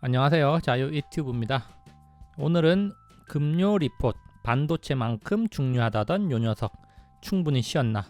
안녕하세요. 자유 유튜브입니다. 오늘은 금요 리포트 반도체만큼 중요하다던 요 녀석 충분히 쉬었나?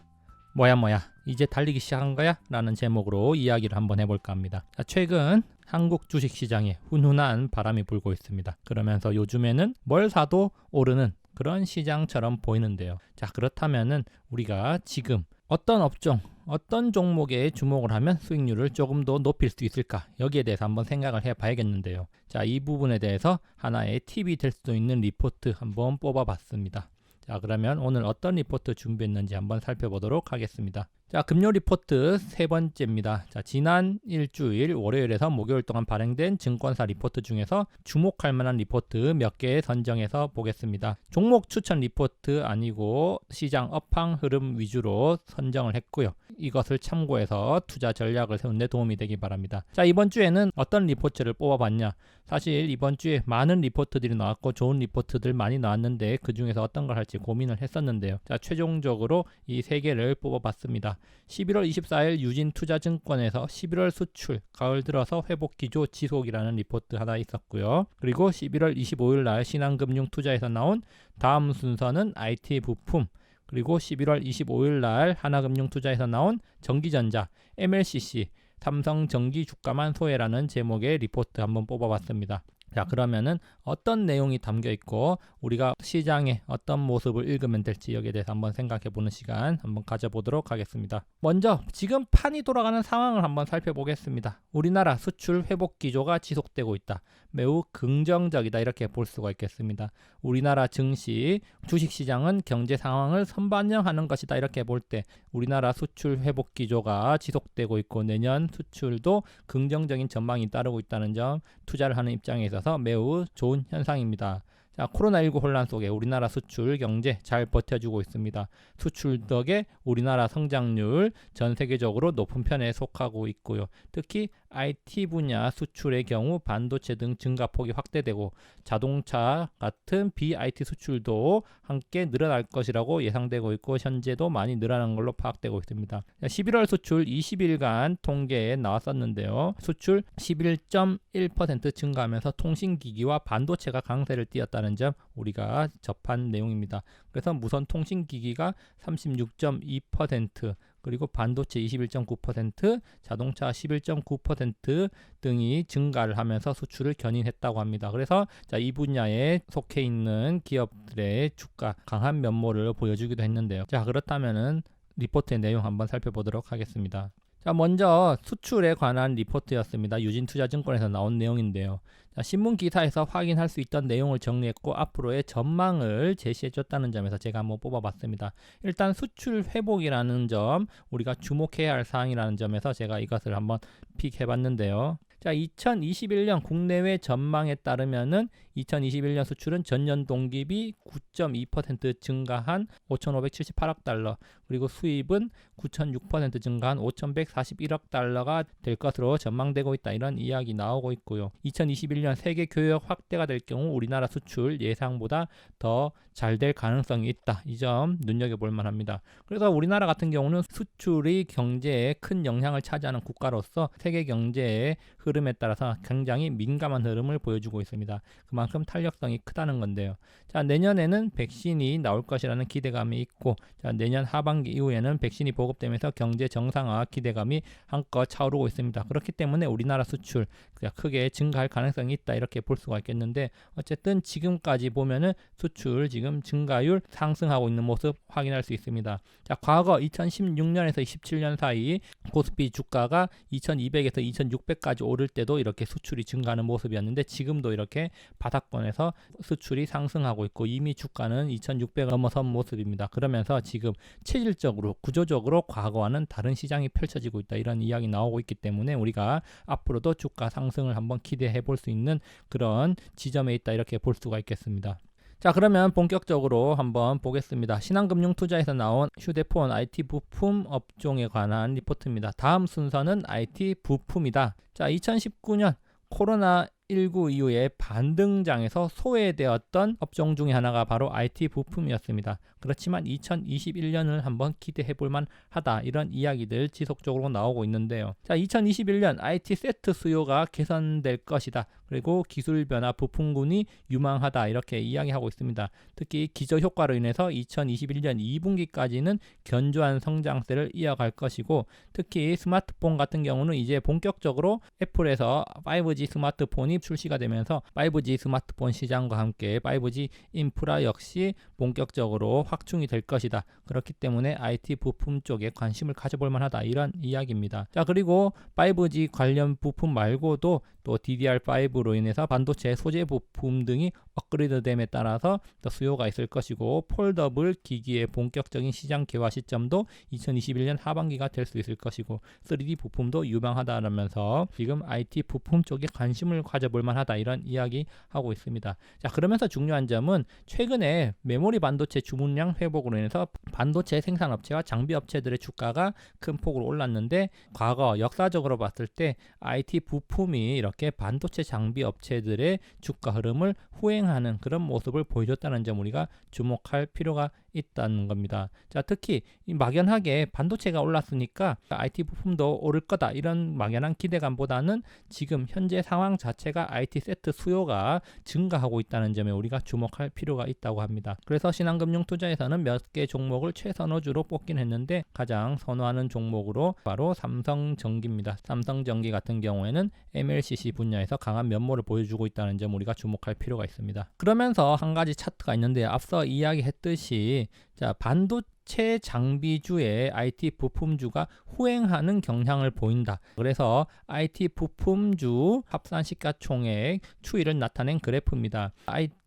뭐야 뭐야 이제 달리기 시작한 거야? 라는 제목으로 이야기를 한번 해볼까 합니다. 자, 최근 한국 주식시장에 훈훈한 바람이 불고 있습니다. 그러면서 요즘에는 뭘 사도 오르는 그런 시장처럼 보이는데요. 자 그렇다면은 우리가 지금 어떤 업종, 어떤 종목에 주목을 하면 수익률을 조금 더 높일 수 있을까? 여기에 대해서 한번 생각을 해 봐야겠는데요. 자, 이 부분에 대해서 하나의 팁이 될 수도 있는 리포트 한번 뽑아 봤습니다. 자, 그러면 오늘 어떤 리포트 준비했는지 한번 살펴보도록 하겠습니다. 자, 금요 리포트 세 번째입니다. 자, 지난 일주일 월요일에서 목요일 동안 발행된 증권사 리포트 중에서 주목할 만한 리포트 몇 개 선정해서 보겠습니다. 종목 추천 리포트 아니고 시장 업황 흐름 위주로 선정을 했고요. 이것을 참고해서 투자 전략을 세우는 데 도움이 되기 바랍니다. 자, 이번 주에는 어떤 리포트를 뽑아봤냐? 사실 이번 주에 많은 리포트들이 나왔고 좋은 리포트들 많이 나왔는데 그 중에서 어떤 걸 할지 고민을 했었는데요. 자, 최종적으로 이 세 개를 뽑아봤습니다. 11월 24일 유진투자증권에서 11월 수출 가을 들어서 회복 기조 지속이라는 리포트 하나 있었고요. 그리고 11월 25일 날 신한금융투자에서 나온 다음 순서는 IT 부품 그리고 11월 25일 날 하나금융투자에서 나온 전기전자 MLCC 삼성 전기 주가만 소외라는 제목의 리포트 한번 뽑아봤습니다. 자 그러면은 어떤 내용이 담겨 있고 우리가 시장에 어떤 모습을 읽으면 될지 여기에 대해서 한번 생각해 보는 시간 한번 가져보도록 하겠습니다. 먼저 지금 판이 돌아가는 상황을 한번 살펴보겠습니다. 우리나라 수출 회복 기조가 지속되고 있다. 매우 긍정적이다 이렇게 볼 수가 있겠습니다. 우리나라 증시 주식 시장은 경제 상황을 선반영하는 것이다 이렇게 볼 때 우리나라 수출 회복 기조가 지속되고 있고 내년 수출도 긍정적인 전망이 따르고 있다는 점 투자를 하는 입장에서 있어서 매우 좋은 현상입니다. 자, 코로나19 혼란 속에 우리나라 수출 경제 잘 버텨주고 있습니다. 수출 덕에 우리나라 성장률 전 세계적으로 높은 편에 속하고 있고요. 특히 IT 분야 수출의 경우 반도체 등 증가폭이 확대되고 자동차 같은 BIT 수출도 함께 늘어날 것이라고 예상되고 있고 현재도 많이 늘어난 걸로 파악되고 있습니다. 11월 수출 20일간 통계에 나왔었는데요. 수출 11.1% 증가하면서 통신기기와 반도체가 강세를 띄었다는 점 우리가 접한 내용입니다. 그래서 무선 통신기기가 36.2% 그리고 반도체 21.9%, 자동차 11.9% 등이 증가를 하면서 수출을 견인했다고 합니다. 그래서 자, 이 분야에 속해 있는 기업들의 주가 강한 면모를 보여주기도 했는데요. 자, 그렇다면은 리포트의 내용 한번 살펴보도록 하겠습니다. 자, 먼저 수출에 관한 리포트였습니다. 유진투자증권에서 나온 내용인데요. 자, 신문 기사에서 확인할 수 있던 내용을 정리했고 앞으로의 전망을 제시해 줬다는 점에서 제가 한번 뽑아봤습니다. 일단 수출 회복이라는 점 우리가 주목해야 할 사항이라는 점에서 제가 이것을 한번 픽해봤는데요. 자, 2021년 국내외 전망에 따르면은 2021년 수출은 전년 동기비 9.2% 증가한 5,578억 달러, 그리고 수입은 9,006% 증가한 5,141억 달러가 될 것으로 전망되고 있다. 이런 이야기 나오고 있고요. 2021년 세계 교역 확대가 될 경우 우리나라 수출 예상보다 더 잘 될 가능성이 있다. 이 점 눈여겨볼 만합니다. 그래서 우리나라 같은 경우는 수출이 경제에 큰 영향을 차지하는 국가로서 세계 경제의 흐름에 따라서 굉장히 민감한 흐름을 보여주고 있습니다. 그만 큼 탄력성이 크다는 건데요. 자, 내년에는 백신이 나올 것이라는 기대감이 있고 자, 내년 하반기 이후에는 백신이 보급되면서 경제 정상화 기대감이 한껏 차오르고 있습니다. 그렇기 때문에 우리나라 수출 크게 증가할 가능성이 있다 이렇게 볼 수가 있겠는데 어쨌든 지금까지 보면은 수출 지금 증가율 상승하고 있는 모습 확인할 수 있습니다. 자, 과거 2016년에서 27년 사이 코스피 주가가 2200에서 2600까지 오를 때도 이렇게 수출이 증가하는 모습이었는데 지금도 이렇게 바닥권에서 수출이 상승하고 있고 이미 주가는 2600을 넘어선 모습입니다. 그러면서 지금 체질적으로 구조적으로 과거와는 다른 시장이 펼쳐지고 있다 이런 이야기 나오고 있기 때문에 우리가 앞으로도 주가 상승을 한번 기대해 볼 수 있는 그런 지점에 있다 이렇게 볼 수가 있겠습니다. 자 그러면 본격적으로 한번 보겠습니다. 신한금융투자에서 나온 휴대폰 IT 부품 업종에 관한 리포트입니다. 다음 순서는 IT 부품이다. 자 2019년 코로나 19 이후에 반등장에서 소외되었던 업종 중에 하나가 바로 IT 부품이었습니다. 그렇지만 2021년을 한번 기대해 볼만 하다 이런 이야기들 지속적으로 나오고 있는데요. 자, 2021년 IT 세트 수요가 개선될 것이다. 그리고 기술 변화 부품군이 유망하다 이렇게 이야기하고 있습니다. 특히 기저 효과로 인해서 2021년 2분기까지는 견조한 성장세를 이어갈 것이고 특히 스마트폰 같은 경우는 이제 본격적으로 애플에서 5G 스마트폰이 출시가 되면서 5G 스마트폰 시장과 함께 5G 인프라 역시 본격적으로 확충이 될 것이다. 그렇기 때문에 IT 부품 쪽에 관심을 가져볼 만하다. 이런 이야기입니다. 자, 그리고 5G 관련 부품 말고도 또 DDR5로 인해서 반도체 소재 부품 등이 업그레이드됨에 따라서 더 수요가 있을 것이고 폴더블 기기의 본격적인 시장 개화 시점도 2021년 하반기가 될 수 있을 것이고 3D 부품도 유망하다라면서 지금 IT 부품 쪽에 관심을 가져볼 만하다 이런 이야기 하고 있습니다. 자 그러면서 중요한 점은 최근에 메모리 반도체 주문량 회복으로 인해서 반도체 생산 업체와 장비 업체들의 주가가 큰 폭으로 올랐는데 과거 역사적으로 봤을 때 IT 부품이 이렇게 반도체 장비 업체들의 주가 흐름을 후행 하는 그런 모습을 보여줬다는 점 우리가 주목할 필요가 있다는 겁니다. 자, 특히 막연하게 반도체가 올랐으니까 IT 부품도 오를 거다 이런 막연한 기대감보다는 지금 현재 상황 자체가 IT 세트 수요가 증가하고 있다는 점에 우리가 주목할 필요가 있다고 합니다. 그래서 신한금융 투자에서는 몇 개 종목을 최선호주로 뽑긴 했는데 가장 선호하는 종목으로 바로 삼성전기입니다. 삼성전기 같은 경우에는 MLCC 분야에서 강한 면모를 보여주고 있다는 점 우리가 주목할 필요가 있습니다. 그러면서 한 가지 차트가 있는데 앞서 이야기했듯이 자, 반도체 장비주의 IT 부품주가 후행하는 경향을 보인다. 그래서 IT 부품주 합산 시가총액 추이를 나타낸 그래프입니다.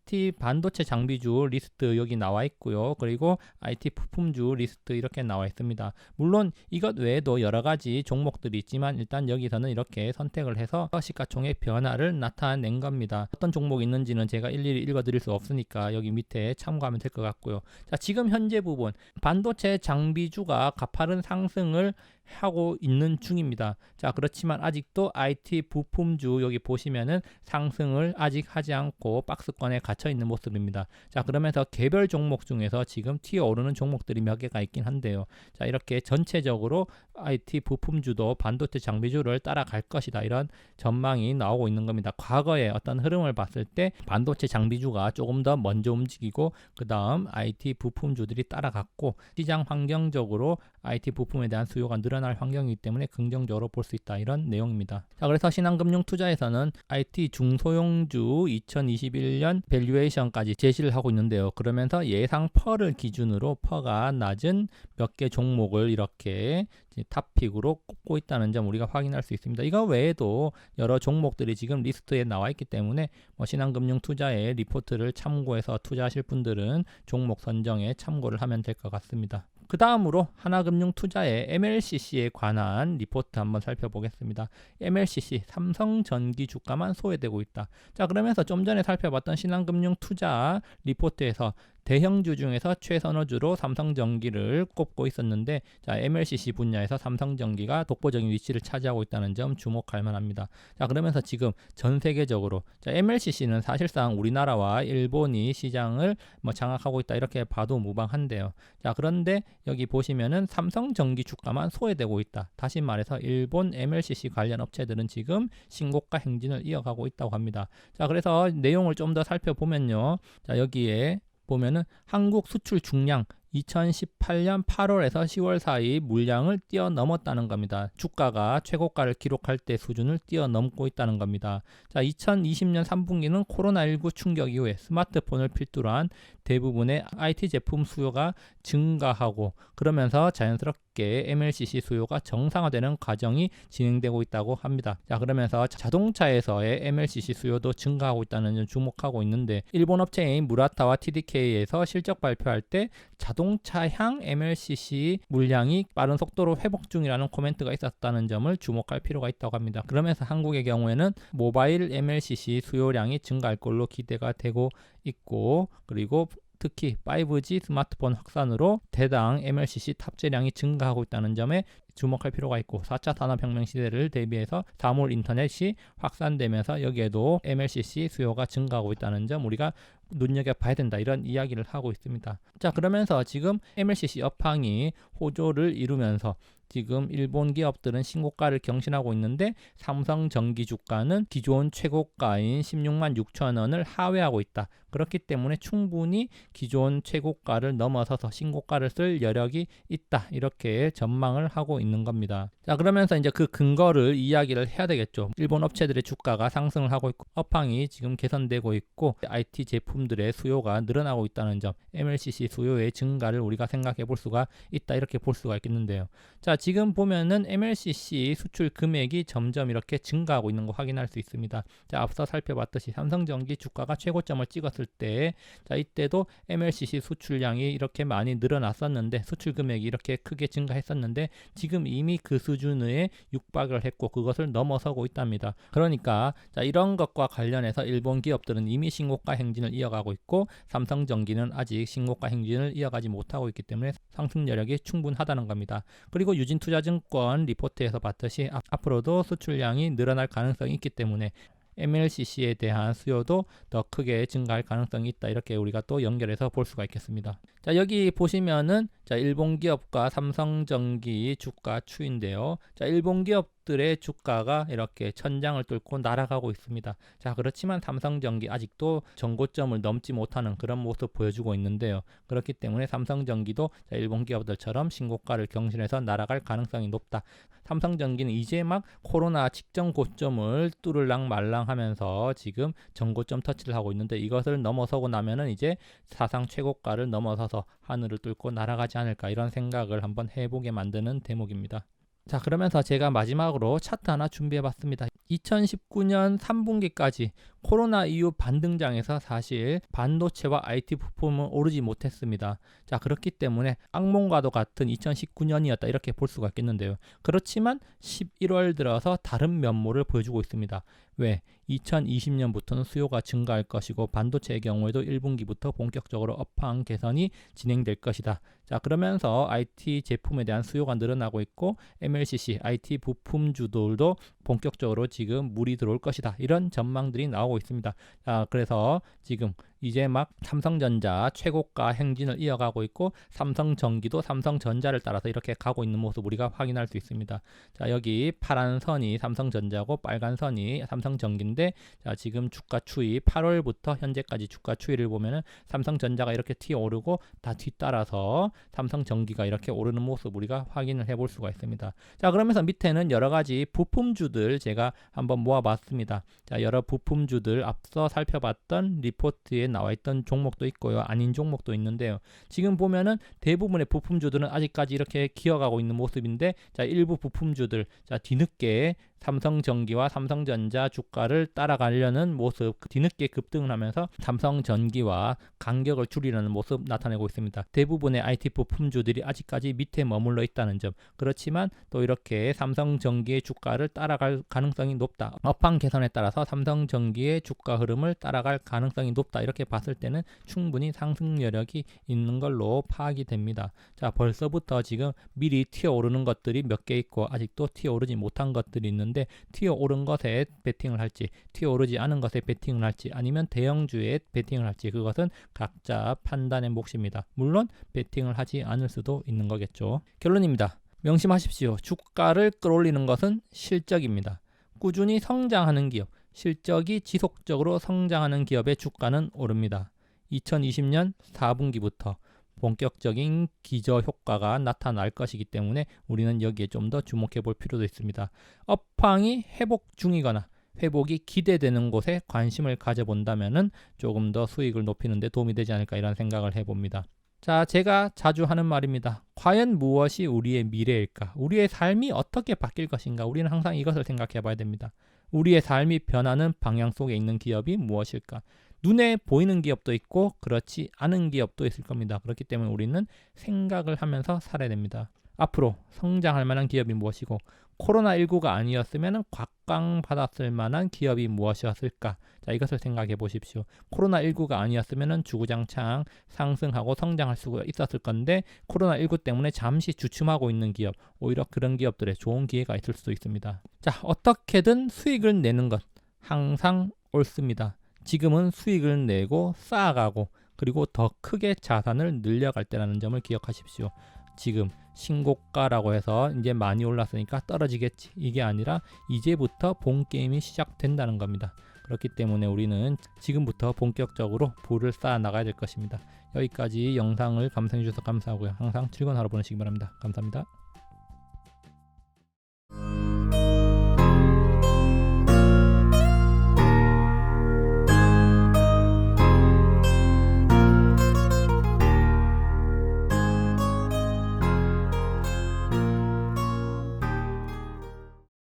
IT 반도체 장비주 리스트 여기 나와 있고요. 그리고 IT 부품주 리스트 이렇게 나와 있습니다. 물론 이것 외에도 여러 가지 종목들이 있지만 일단 여기서는 이렇게 선택을 해서 시가총액 변화를 나타낸 겁니다. 어떤 종목이 있는지는 제가 일일이 읽어드릴 수 없으니까 여기 밑에 참고하면 될 것 같고요. 자, 지금 현재 부분 반도체 장비주가 가파른 상승을 하고 있는 중입니다. 자, 그렇지만 아직도 IT 부품주 여기 보시면은 상승을 아직 하지 않고 박스권에 갇혀 있는 모습입니다. 자, 그러면서 개별 종목 중에서 지금 튀어 오르는 종목들이 몇 개가 있긴 한데요. 자, 이렇게 전체적으로 IT 부품주도 반도체 장비주를 따라갈 것이다. 이런 전망이 나오고 있는 겁니다. 과거에 어떤 흐름을 봤을 때 반도체 장비주가 조금 더 먼저 움직이고 그다음 IT 부품주들이 따라갔고 시장 환경적으로 IT 부품에 대한 수요가 늘어 날 환경이기 때문에 긍정적으로 볼 수 있다 이런 내용입니다. 자 그래서 신한금융 투자에서는 IT 중소형주 2021년 밸류에이션까지 제시를 하고 있는데요. 그러면서 예상 퍼를 기준으로 퍼가 낮은 몇 개 종목을 이렇게 탑픽으로 꼽고 있다는 점 우리가 확인할 수 있습니다. 이거 외에도 여러 종목들이 지금 리스트에 나와 있기 때문에 뭐 신한금융 투자의 리포트를 참고해서 투자하실 분들은 종목 선정에 참고를 하면 될 것 같습니다. 그 다음으로 하나금융 투자의 MLCC에 관한 리포트 한번 살펴보겠습니다. MLCC 삼성전기 주가만 소외되고 있다. 자 그러면서 좀 전에 살펴봤던 신한금융 투자 리포트에서 대형주 중에서 최선호주로 삼성전기를 꼽고 있었는데 자, MLCC 분야에서 삼성전기가 독보적인 위치를 차지하고 있다는 점 주목할 만합니다. 자, 그러면서 지금 전 세계적으로 자, MLCC는 사실상 우리나라와 일본이 시장을 뭐 장악하고 있다 이렇게 봐도 무방한데요. 자, 그런데 여기 보시면은 삼성전기 주가만 소외되고 있다. 다시 말해서 일본 MLCC 관련 업체들은 지금 신고가 행진을 이어가고 있다고 합니다. 자, 그래서 내용을 좀 더 살펴보면요. 자, 여기에 보면은 한국 수출 중량 2018년 8월에서 10월 사이 물량을 뛰어넘었다는 겁니다. 주가가 최고가를 기록할 때 수준을 뛰어넘고 있다는 겁니다. 자, 2020년 3분기는 코로나19 충격 이후에 스마트폰을 필두로 한 대부분의 IT 제품 수요가 증가하고 그러면서 자연스럽게 MLCC 수요가 정상화되는 과정이 진행되고 있다고 합니다. 자, 그러면서 자동차에서의 MLCC 수요도 증가하고 있다는 점 주목하고 있는데 일본 업체인 무라타와 TDK에서 실적 발표할 때 자동 차향 MLCC 물량이 빠른 속도로 회복 중이라는 코멘트가 있었다는 점을 주목할 필요가 있다고 합니다. 그러면서 한국의 경우에는 모바일 MLCC 수요량이 증가할 걸로 기대가 되고 있고 그리고 특히 5G 스마트폰 확산으로 대당 MLCC 탑재량이 증가하고 있다는 점에 주목할 필요가 있고 4차 산업혁명 시대를 대비해서 사물 인터넷이 확산되면서 여기에도 MLCC 수요가 증가하고 있다는 점 우리가 눈여겨봐야 된다 이런 이야기를 하고 있습니다. 자 그러면서 지금 MLCC 업황이 호조를 이루면서 지금 일본 기업들은 신고가를 경신하고 있는데 삼성전기 주가는 기존 최고가인 16만 6천 원을 하회하고 있다. 그렇기 때문에 충분히 기존 최고가를 넘어서서 신고가를 쓸 여력이 있다. 이렇게 전망을 하고 있는 겁니다. 자, 그러면서 이제 그 근거를 이야기를 해야 되겠죠. 일본 업체들의 주가가 상승을 하고 있고 업황이 지금 개선되고 있고 IT 제품들의 수요가 늘어나고 있다는 점, MLCC 수요의 증가를 우리가 생각해 볼 수가 있다. 이렇게 볼 수가 있겠는데요. 자, 지금 보면은 MLCC 수출 금액이 점점 이렇게 증가하고 있는 거 확인할 수 있습니다. 자, 앞서 살펴봤듯이 삼성전기 주가가 최고점을 찍었을 때, 자, 이때도 MLCC 수출량이 이렇게 많이 늘어났었는데 수출 금액이 이렇게 크게 증가했었는데 지금 이미 그 수준에 육박을 했고 그것을 넘어서고 있답니다. 그러니까 자, 이런 것과 관련해서 일본 기업들은 이미 신고가 행진을 이어가고 있고 삼성전기는 아직 신고가 행진을 이어가지 못하고 있기 때문에 상승 여력이 충분하다는 겁니다. 그리고 유진 투자증권 리포트에서 봤듯이 앞, 앞으로도 수출량이 늘어날 가능성이 있기 때문에 MLCC에 대한 수요도 더 크게 증가할 가능성이 있다. 이렇게 우리가 또 연결해서 볼 수가 있겠습니다. 자, 여기 보시면은 자, 일본 기업과 삼성전기 주가 추인데요. 자, 일본 기업 들의 주가가 이렇게 천장을 뚫고 날아가고 있습니다. 자, 그렇지만 삼성전기 아직도 전고점을 넘지 못하는 그런 모습 보여주고 있는데요. 그렇기 때문에 삼성전기도 자, 일본 기업들처럼 신고가를 경신해서 날아갈 가능성이 높다. 삼성전기는 이제 막 코로나 직전 고점을 뚫을랑 말랑 하면서 지금 전고점 터치를 하고 있는데 이것을 넘어서고 나면은 이제 사상 최고가를 넘어서서 하늘을 뚫고 날아가지 않을까 이런 생각을 한번 해보게 만드는 대목입니다. 자 그러면서 제가 마지막으로 차트 하나 준비해 봤습니다. 2019년 3분기까지 코로나 이후 반등장에서 사실 반도체와 IT 부품은 오르지 못했습니다. 자 그렇기 때문에 악몽과도 같은 2019년이었다 이렇게 볼 수가 있겠는데요. 그렇지만 11월 들어서 다른 면모를 보여주고 있습니다. 왜? 2020년부터는 수요가 증가할 것이고 반도체의 경우에도 1분기부터 본격적으로 업황 개선이 진행될 것이다. 자, 그러면서 IT 제품에 대한 수요가 늘어나고 있고 MLCC, IT 부품주들도 본격적으로 지금 물이 들어올 것이다. 이런 전망들이 나오고 있습니다. 자, 그래서 지금 이제 막 삼성전자 최고가 행진을 이어가고 있고 삼성전기도 삼성전자를 따라서 이렇게 가고 있는 모습 우리가 확인할 수 있습니다. 자, 여기 파란 선이 삼성전자고 빨간 선이 삼성전기인데 자, 지금 주가 추이 8월부터 현재까지 주가 추이를 보면은 삼성전자가 이렇게 튀어 오르고 다 뒤따라서 삼성전기가 이렇게 오르는 모습 우리가 확인을 해볼 수가 있습니다. 자, 그러면서 밑에는 여러 가지 부품주들 제가 한번 모아봤습니다. 자, 여러 부품주들 앞서 살펴봤던 리포트에 나와 있던 종목도 있고요. 아닌 종목도 있는데요. 지금 보면은 대부분의 부품주들은 아직까지 이렇게 기어가고 있는 모습인데 자, 일부 부품주들 자, 뒤늦게 삼성전기와 삼성전자 주가를 따라가려는 모습 뒤늦게 급등을 하면서 삼성전기와 간격을 줄이려는 모습 나타내고 있습니다. 대부분의 IT 부품주들이 아직까지 밑에 머물러 있다는 점 그렇지만 또 이렇게 삼성전기의 주가를 따라갈 가능성이 높다. 업황 개선에 따라서 삼성전기의 주가 흐름을 따라갈 가능성이 높다. 이렇게 봤을 때는 충분히 상승 여력이 있는 걸로 파악이 됩니다. 자 벌써부터 지금 미리 튀어오르는 것들이 몇 개 있고 아직도 튀어오르지 못한 것들이 있는데 있는데 튀어 오른 것에 베팅을 할지 튀어 오르지 않은 것에 베팅을 할지 아니면 대형주에 베팅을 할지 그것은 각자 판단의 몫입니다. 물론 베팅을 하지 않을 수도 있는 거겠죠. 결론입니다. 명심하십시오. 주가를 끌어올리는 것은 실적입니다. 꾸준히 성장하는 기업, 실적이 지속적으로 성장하는 기업의 주가는 오릅니다. 2020년 4분기부터 본격적인 기저 효과가 나타날 것이기 때문에 우리는 여기에 좀 더 주목해 볼 필요도 있습니다. 업황이 회복 중이거나 회복이 기대되는 곳에 관심을 가져본다면 조금 더 수익을 높이는 데 도움이 되지 않을까 이런 생각을 해 봅니다. 자, 제가 자주 하는 말입니다. 과연 무엇이 우리의 미래일까? 우리의 삶이 어떻게 바뀔 것인가? 우리는 항상 이것을 생각해 봐야 됩니다. 우리의 삶이 변하는 방향 속에 있는 기업이 무엇일까? 눈에 보이는 기업도 있고 그렇지 않은 기업도 있을 겁니다. 그렇기 때문에 우리는 생각을 하면서 살아야 됩니다. 앞으로 성장할 만한 기업이 무엇이고 코로나19가 아니었으면 곽강받았을 만한 기업이 무엇이었을까? 자, 이것을 생각해 보십시오. 코로나19가 아니었으면 주구장창 상승하고 성장할 수가 있었을 건데 코로나19 때문에 잠시 주춤하고 있는 기업, 오히려 그런 기업들의 좋은 기회가 있을 수도 있습니다. 자, 어떻게든 수익을 내는 것 항상 옳습니다. 지금은 수익을 내고 쌓아가고 그리고 더 크게 자산을 늘려갈 때라는 점을 기억하십시오. 지금 신고가라고 해서 이제 많이 올랐으니까 떨어지겠지. 이게 아니라 이제부터 본 게임이 시작된다는 겁니다. 그렇기 때문에 우리는 지금부터 본격적으로 부를 쌓아 나가야 될 것입니다. 여기까지 영상을 감상해 주셔서 감사하고요. 항상 즐거운 하루 보내시기 바랍니다. 감사합니다.